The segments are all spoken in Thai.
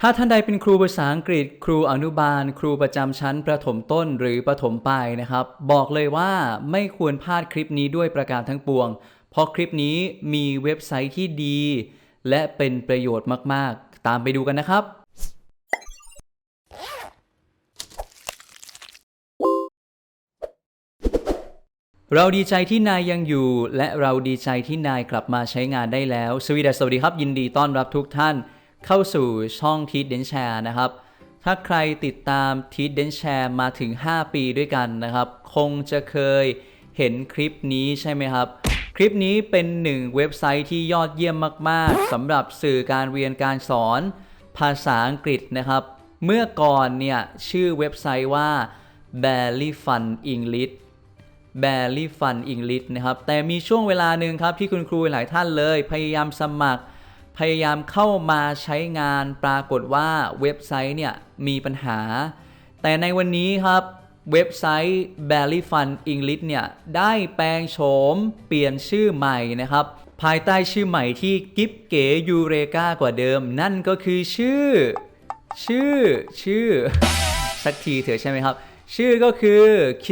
ถ้าท่านใดเป็นครูภาษาอังกฤษ ครูอนุบาล ครูประจำชั้นประถมต้นหรือประถมปลายนะครับ บอกเลยว่าไม่ควรพลาดคลิปนี้ด้วยประการทั้งปวง เพราะคลิปนี้มีเว็บไซต์ที่ดี และเป็นประโยชน์มาก ๆ ตามไปดูกันนะครับ เราดีใจที่นายยังอยู่ และเราดีใจที่นายกลับมาใช้งานได้แล้ว สวีดัสสวัสดีครับ ยินดีต้อนรับทุกท่าน เข้าสู่ช่องทีดเดนแชร์นะครับ ถ้าใครติดตามทีดเดนแชร์มาถึง 5 ปีด้วยกันนะครับ คงจะเคยเห็นคลิปนี้ใช่ไหมครับ คลิปนี้เป็นหนึ่งเว็บไซต์ที่ยอดเยี่ยมมาก ๆสำหรับสื่อการเรียนการสอน ภาษาอังกฤษนะครับ เมื่อก่อนเนี่ยชื่อเว็บไซต์ว่า b a r l y Fun English b a r l y Fun English นะครับ แต่มีช่วงเวลาหนึ่งครับที่คุณครูหลายท่านเลย พยายามสมัคร พยายามเข้ามาใช้งานปรากฏว่าเว็บไซต์เนี่ยมีปัญหา แต่ในวันนี้ครับเว็บไซต์ b a r l y Fun English เนี่ยได้แปลงโฉมเปลี่ยนชื่อใหม่นะครับ ภายใต้ชื่อใหม่ที่กิ๊บเก๋ยูเรกากว่าเดิม นั่นก็คือชื่อ ชื่อ ชื่อ สักทีเถอะใช่ไหมครับ ชื่อก็คือ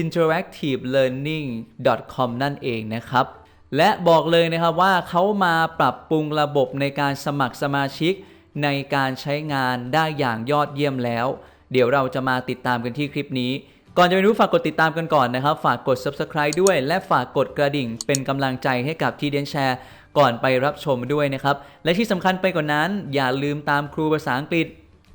interactivelearning.com นั่นเองนะครับ และบอกเลยนะครับว่าเขามาปรับปรุงระบบในการสมัครสมาชิก ในการใช้งานได้อย่างยอดเยี่ยมแล้ว เดี๋ยวเราจะมาติดตามกันที่คลิปนี้ ก่อนจะไปรู้ฝากกดติดตามกันก่อนนะครับ ฝากกด subscribe ด้วย และฝากกดกระดิ่ง เป็นกำลังใจให้กับทีเดนแชร์ก่อนไปรับชมด้วยนะครับ และที่สำคัญไปกว่านั้น อย่าลืมตามครูภาษาอังกฤษ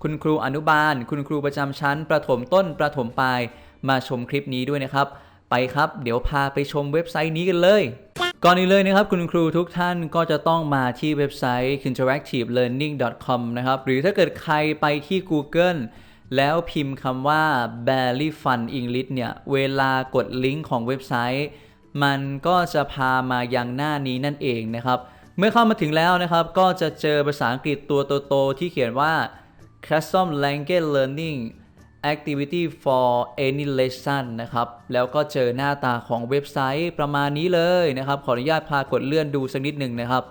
คุณครูอนุบาล คุณครูประจำชั้น ประถมต้นประถมปลาย มาชมคลิปนี้ด้วยนะครับ ไปครับ เดี๋ยวพาไปชมเว็บไซต์นี้กันเลย ก่อนอื่นเลยนะครับคุณครูทุกท่านก็จะต้องมาที่เว็บไซต์ interactivelearning.com นะครับ หรือถ้าเกิดใครไปที่ Google แล้วพิมพ์คำว่า b a r l y fun english เนี่ย เวลากดลิงก์ของเว็บไซต์ มันก็จะพามายังหน้านี้นั่นเองนะครับ เมื่อเข้ามาถึงแล้วนะครับ ก็จะเจอภาษาอังกฤษตัวโตๆที่เขียนว่า Custom Language Learning Activity for any lesson นะครับ แล้วก็เจอหน้าตาของเว็บไซต์ประมาณนี้เลยนะครับ ขออนุญาตพากดเลื่อนดูสักนิดหนึ่งนะครับ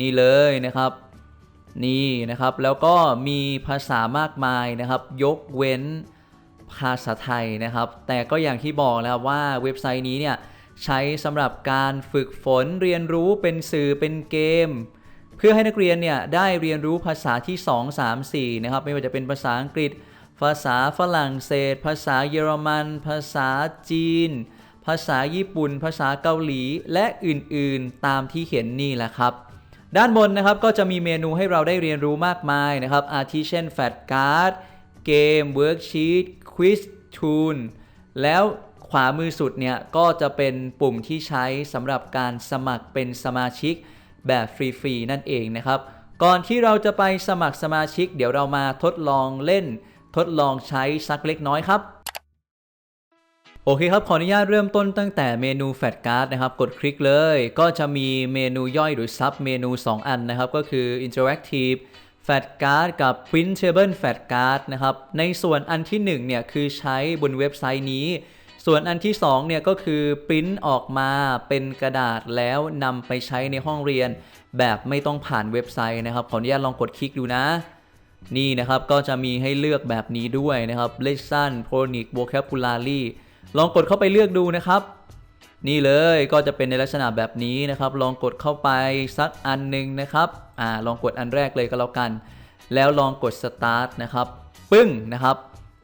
นี่เลยนะครับ นี่นะครับ แล้วก็มีภาษามากมายนะครับ ยกเว้นภาษาไทยนะครับ แต่ก็อย่างที่บอกแล้วว่าเว็บไซต์นี้เนี่ยใช้สำหรับการฝึกฝนเรียนรู้เป็นสื่อเป็นเกม เพื่อให้นักเรียนเนี่ยได้เรียนรู้ภาษาที่ 2 3 4นะครับไม่ว่าจะเป็นภาษาอังกฤษ ภาษาฝรั่งเศส ภาษาเยอรมัน ภาษาจีน ภาษาญี่ปุ่น ภาษาเกาหลีและอื่นๆ ตามที่เห็นนี่แหละครับ ด้านบนนะครับก็จะมีเมนูให้เราได้เรียนรู้มากมายนะครับ อาทิเช่นแฟตการ์ดเกมเวิร์กชีตควิสทูนแล้วขวามือสุดเนี่ยก็จะเป็นปุ่มที่ใช้สำหรับการสมัครเป็นสมาชิกแบบฟรีๆนั่นเองนะครับ ก่อนที่เราจะไปสมัครสมาชิก เดี๋ยวเรามาทดลองเล่น ทดลองใช้สักเล็กน้อยครับโอเคครับ ขออนุญาตเริ่มต้นตั้งแต่เมนูแฟ t การ์ดนะครับ กดคลิกเลย ก็จะมีเมนูย่อยหรือซับเมนู 2 อันนะครับ ก็คือ Interactive Fat Card กับ Printable Fat Card นะครับ ในส่วนอันที่1เนี่ยคือใช้บนเว็บไซต์นี้ ส่วนอันที่2เนี่ยก็คือปริ้นออกมาเป็นกระดาษแล้วนำไปใช้ในห้องเรียน แบบไม่ต้องผ่านเว็บไซต์นะครับ ขออนุญาตลองกดคลิกดูนะ นี่นะครับก็จะมีให้เลือกแบบนี้ด้วยนะครับ Lesson Chronic Vocabulary ลองกดเข้าไปเลือกดูนะครับ นี่เลยก็จะเป็นในลักษณะแบบนี้นะครับ ลองกดเข้าไปสักอันหนึ่งนะครับอ่าลองกดอันแรกเลยก็แล้วกัน แล้วลองกด start นะครับ ปึ้งนะครับ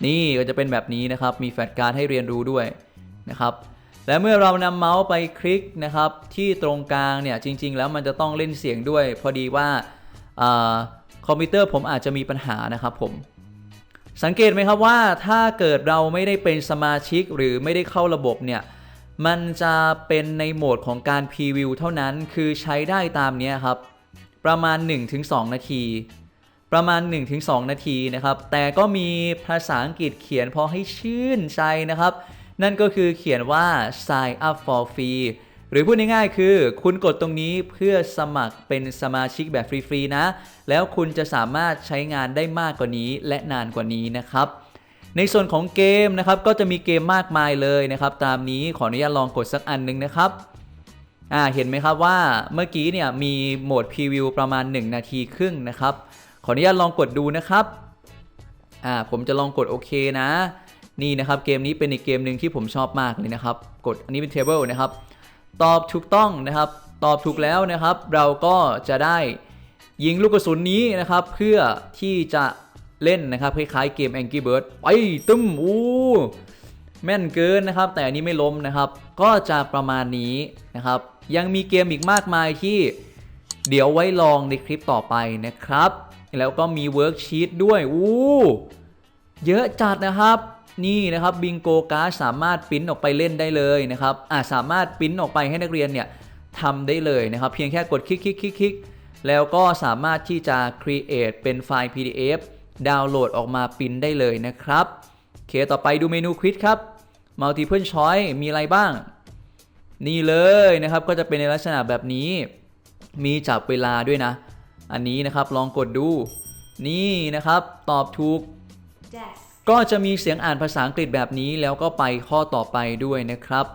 นี่ก็จะเป็นแบบนี้นะครับ มีแฟลชการ์ดให้เรียนรู้ด้วยนะครับและเมื่อเรานำเมาส์ไปคลิกนะครับ ที่ตรงกลางเนี่ยจริง ๆ แล้วมันจะต้องเล่นเสียงด้วย พอดีว่าอา คอมพิวเตอร์ผมอาจจะมีปัญหานะครับผมสังเกตไหมครับว่าถ้าเกิดเราไม่ได้เป็นสมาชิกหรือไม่ได้เข้าระบบเนี่ยมันจะเป็นในโหมดของการพรีวิวเท่านั้นคือใช้ได้ตามเนี้ยครับ ประมาณ 1-2 นาที ประมาณ 1-2 นาทีนะครับ แต่ก็มีภาษาอังกฤษเขียนพอให้ชื่นใจนะครับ นั่นก็คือเขียนว่า sign up for free หรือพูดง่ายๆคือ คุณกดตรงนี้เพื่อสมัครเป็นสมาชิกแบบฟรีๆนะ แล้วคุณจะสามารถใช้งานได้มากกว่านี้และนานกว่านี้นะครับในส่วนของเกมนะครับก็จะมีเกมมากมายเลยนะครับ ตามนี้ขออนุญาตลองกดสักอันหนึงนะครับอ่าเห็นไหมครับว่าเมื่อกี้เนี่ยมีโหมดพรีวิวประมาณ 1 นาทีครึ่งนะครับ ขออนุญาตลองกดดูนะครับอ่าผมจะลองกดโอเคนะ นี่นะครับเกมนี้เป็นอีกเกมหนึ่งที่ผมชอบมากเลยนะครับ กดอันนี้เป็นเทเบิลนะครับ ตอบถูกต้องนะครับ ตอบถูกแล้วนะครับ เราก็จะได้ยิงลูกกระสุนนี้นะครับ เพื่อที่จะเล่นนะครับคล้ายๆเกม Angry Bird ไปตึ้มอู้แม่นเกินนะครับ แต่อันนี้ไม่ล้มนะครับ ก็จะประมาณนี้นะครับ ยังมีเกมอีกมากมายที่เดี๋ยวไว้ลองในคลิปต่อไปนะครับ แล้วก็มีเวิร์กชีตด้วยอู้เยอะจัดนะครับ นี่นะครับบิงโกการ์ดสามารถปริ้นออกไปเล่นได้เลยนะครับอาสามารถปริ้นออกไปให้นักเรียนเนี่ยทำได้เลยนะครับ เพียงแค่กดคลิกคลิกคลิกคลิกแล้วก็สามารถที่จะ create เป็นไฟล์ PDF ดาวน์โหลดออกมาปริ้นได้เลยนะครับโอเคต่อไปดูเมนูควิดครับ multiple choice มีอะไรบ้าง นี่เลยนะครับก็จะเป็นในลักษณะแบบนี้ มีจับเวลาด้วยนะ อันนี้นะครับลองกดดู นี่นะครับตอบถูก desk, ก็จะมีเสียงอ่านภาษาอังกฤษแบบนี้แล้วก็ไปข้อต่อไปด้วยนะครับ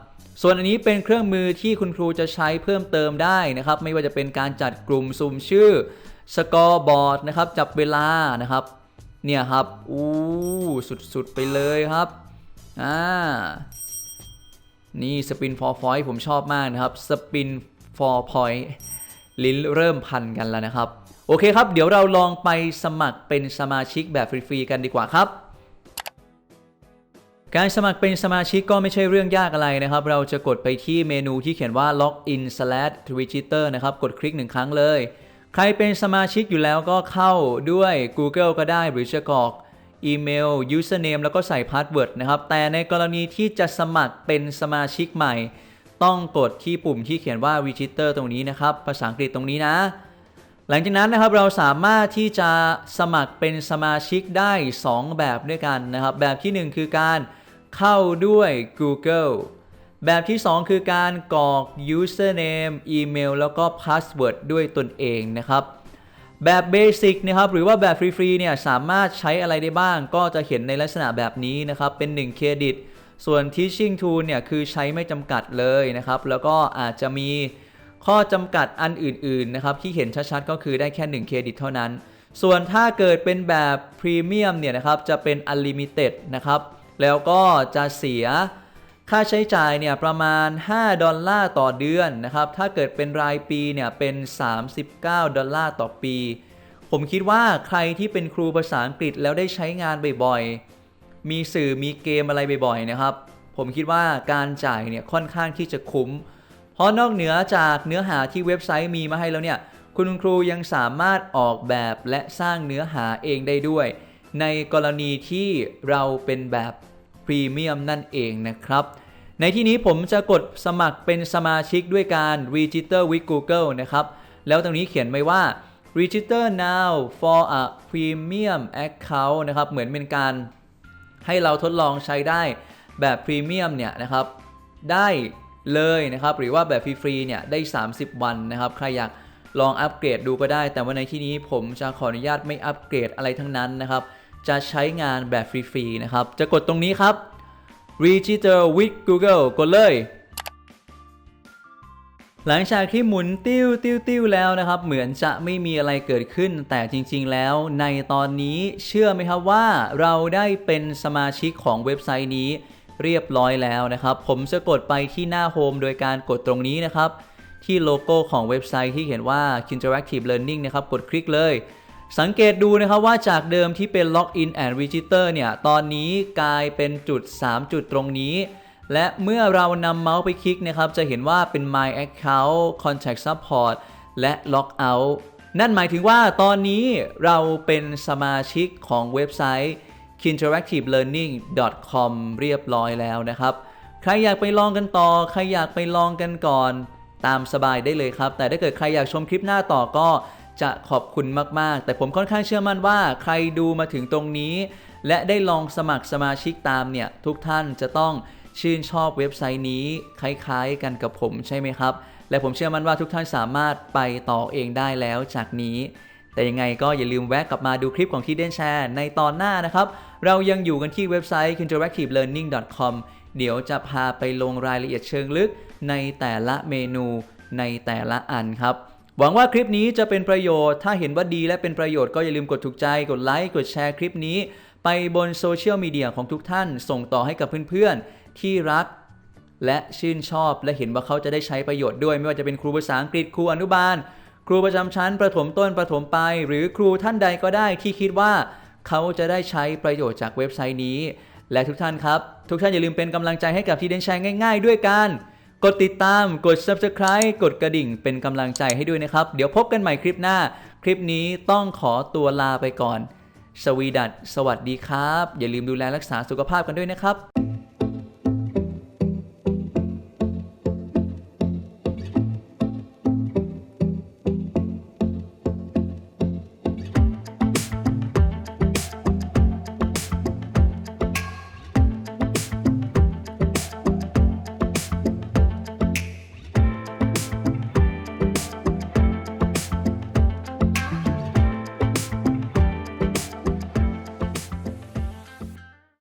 ส่วนอันนี้เป็นเครื่องมือที่คุณครูจะใช้เพิ่มเติมได้นะครับ ไม่ว่าจะเป็นการจัดกลุ่มสุ่มชื่อสกอร์บอร์ดนะครับ จับเวลานะครับ เนี่ยครับ อู้สุดๆ ไปเลยครับ อ่า นี่สปินฟอร์พอยผมชอบมากนะครับสปินฟอร์พอยลิ้นเริ่มพันกันแล้วนะครับ โอเคครับ เดี๋ยวเราลองไปสมัครเป็นสมาชิกแบบฟรีๆกันดีกว่าครับ การสมัครเป็นสมาชิกก็ไม่ใช่เรื่องยากอะไรนะครับ เราจะกดไปที่เมนูที่เขียนว่า login slash register นะครับ กดคลิกหนึ่งครั้งเลย ใครเป็นสมาชิกอยู่แล้วก็เข้าด้วย Google ก็ได้หรือจะกรอกอีเมล username แล้วก็ใส่พาสเวิร์ดนะครับ แต่ในกรณีที่จะสมัครเป็นสมาชิกใหม่ ต้องกดที่ปุ่มที่เขียนว่า register ตรงนี้นะครับ ภาษาอังกฤษตรงนี้นะ หลังจากนั้นนะครับเราสามารถที่จะสมัครเป็นสมาชิกได้ 2 แบบด้วยกันนะครับ แบบทีหนึ่1 คือการ เข้าด้วย Google แบบที่ 2 คือการกรอก username อีเมลแล้วก็ password ด้วยตนเองนะครับ แบบเบสิกนะครับหรือว่าแบบฟรีๆเนี่ยสามารถใช้อะไรได้บ้าง ก็จะเห็นในลักษณะแบบนี้นะครับ เป็น 1 เครดิต ส่วน Teaching Tool เนี่ยคือใช้ไม่จำกัดเลยนะครับ แล้วก็อาจจะมีข้อจำกัดอันอื่นๆนะครับที่เห็นชัดๆ ก็คือได้แค่ 1 เครดิตเท่านั้น ส่วนถ้าเกิดเป็นแบบพรีเมียมเนี่ยนะครับจะเป็น Unlimited นะครับ แล้วก็จะเสียค่าใช้จ่ายเนี่ยประมาณ 5 ดอลลาร์ต่อเดือนนะครับ ถ้าเกิดเป็นรายปีเนี่ยเป็น 39 ดอลลาร์ต่อปี ผมคิดว่าใครที่เป็นครูภาษาอังกฤษแล้วได้ใช้งานบ่อยๆ มีสื่อมีเกมอะไรบ่อยๆนะครับ ผมคิดว่าการจ่ายเนี่ยค่อนข้างที่จะคุ้ม เพราะนอกเหนือจากเนื้อหาที่เว็บไซต์มีมาให้แล้วเนี่ย คุณครูยังสามารถออกแบบและสร้างเนื้อหาเองได้ด้วย ในกรณีที่เราเป็นแบบ รีเมียมนั่นเองนะครับ ในที่นี้ผมจะกดสมัครเป็นสมาชิกด้วยการ register with Google นะครับ แล้วตรงนี้เขียนไว้ว่า register now for a premium account นะครับ เหมือนเป็นการให้เราทดลองใช้ได้แบบพรีเมียมเนี่ยนะครับ ได้เลยนะครับ หรือว่าแบบฟรีๆเนี่ยได้ 30 วันนะครับ ใครอยากลองอัปเกรดดูก็ได้ แต่ว่าในที่นี้ผมจะขออนุญาตไม่อัปเกรดอะไรทั้งนั้นนะครับ จะใช้งานแบบฟรีๆนะครับ จะกดตรงนี้ครับ Register with Google กดเลย หลังจากที่หมุนติ้วติ้วติ้วแล้วนะครับ เหมือนจะไม่มีอะไรเกิดขึ้น แต่จริงๆแล้วในตอนนี้เชื่อไหมครับว่าเราได้เป็นสมาชิกของเว็บไซต์นี้เรียบร้อยแล้วนะครับ ผมจะกดไปที่หน้าโฮมโดยการกดตรงนี้นะครับ ที่โลโก้ของเว็บไซต์ที่เขียนว่า Interactive Learning นะครับ กดคลิกเลย สังเกตดูนะครับว่าจากเดิมที่เป็น Login and Register เนี่ยตอนนี้กลายเป็นจุด 3 จุดตรงนี้ และเมื่อเรานำเมาส์ไปคลิกนะครับจะเห็นว่าเป็น My Account Contact Support และ Logout นั่นหมายถึงว่าตอนนี้เราเป็นสมาชิกของเว็บไซต์ interactivelearning.com เรียบร้อยแล้วนะครับ ใครอยากไปลองกันต่อ ใครอยากไปลองกันก่อน ตามสบายได้เลยครับ แต่ถ้าเกิดใครอยากชมคลิปหน้าต่อก็ จะขอบคุณมากๆ แต่ผมค่อนข้างเชื่อมั่นว่าใครดูมาถึงตรงนี้ และได้ลองสมัครสมาชิกตามเนี่ย ทุกท่านจะต้องชื่นชอบเว็บไซต์นี้คล้ายๆกันกับผมใช่ไหมครับ และผมเชื่อมั่นว่าทุกท่านสามารถไปต่อเองได้แล้วจากนี้ แต่ยังไงก็อย่าลืมแวะกลับมาดูคลิปของที่เดนแชร์ในตอนหน้านะครับ เรายังอยู่กันที่เว็บไซต์ interactivelearning.com เดี๋ยวจะพาไปลงรายละเอียดเชิงลึกในแต่ละเมนูในแต่ละอันครับ หวังว่าคลิปนี้จะเป็นประโยชน์ ถ้าเห็นว่าดีและเป็นประโยชน์ก็อย่าลืมกดถูกใจ กดไลค์ กดแชร์คลิปนี้ ไปบนโซเชียลมีเดียของทุกท่าน ส่งต่อให้กับเพื่อนๆ ที่รัก และชื่นชอบ และเห็นว่าเขาจะได้ใช้ประโยชน์ด้วย ไม่ว่าจะเป็นครูภาษาอังกฤษ ครูอนุบาล ครูประจำชั้น ประถมต้น ประถมปลาย หรือครูท่านใดก็ได้ที่คิดว่า เขาจะได้ใช้ประโยชน์จากเว็บไซต์นี้ และทุกท่านครับ ทุกท่านอย่าลืมเป็นกำลังใจให้กับทีเดนชัยง่าย ๆ ด้วยกัน กดติดตาม กด subscribe กดกระดิ่งเป็นกำลังใจให้ด้วยนะครับ เดี๋ยวพบกันใหม่คลิปหน้า คลิปนี้ต้องขอตัวลาไปก่อน สวีดัตสวัสดีครับ อย่าลืมดูแลรักษาสุขภาพกันด้วยนะครับ